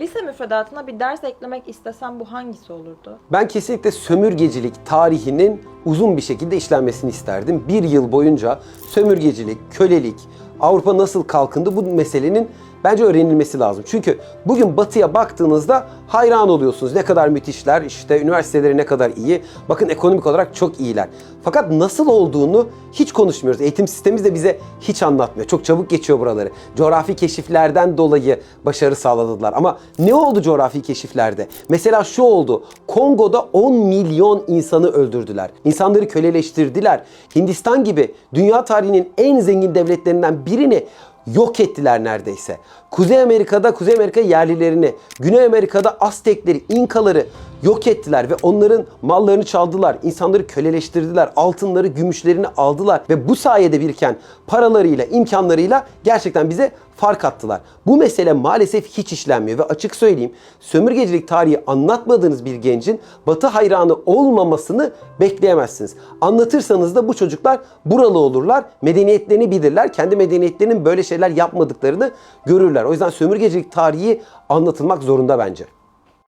Lise müfredatına bir ders eklemek istesem bu hangisi olurdu? Ben kesinlikle sömürgecilik tarihinin uzun bir şekilde işlenmesini isterdim. Bir yıl boyunca sömürgecilik, kölelik, Avrupa nasıl kalkındı bu meselenin bence öğrenilmesi lazım. Çünkü bugün batıya baktığınızda hayran oluyorsunuz. Ne kadar müthişler, işte üniversiteleri ne kadar iyi. Bakın ekonomik olarak çok iyiler. Fakat nasıl olduğunu hiç konuşmuyoruz. Eğitim sistemimiz de bize hiç anlatmıyor. Çok çabuk geçiyor buraları. Coğrafi keşiflerden dolayı başarı sağladılar. Ama ne oldu coğrafi keşiflerde? Mesela şu oldu. Kongo'da 10 milyon insanı öldürdüler. İnsanları köleleştirdiler. Hindistan gibi dünya tarihinin en zengin devletlerinden birini yok ettiler neredeyse. Kuzey Amerika'da Kuzey Amerika yerlilerini, Güney Amerika'da Aztekleri, İnkaları yok ettiler ve onların mallarını çaldılar. İnsanları köleleştirdiler. Altınları, gümüşlerini aldılar ve bu sayede biriken paralarıyla, imkanlarıyla gerçekten bize fark attılar. Bu mesele maalesef hiç işlenmiyor ve açık söyleyeyim sömürgecilik tarihi anlatmadığınız bir gencin batı hayranı olmamasını bekleyemezsiniz. Anlatırsanız da bu çocuklar buralı olurlar, medeniyetlerini bilirler, kendi medeniyetlerinin böyle şeyler yapmadıklarını görürler. O yüzden sömürgecilik tarihi anlatılmak zorunda bence.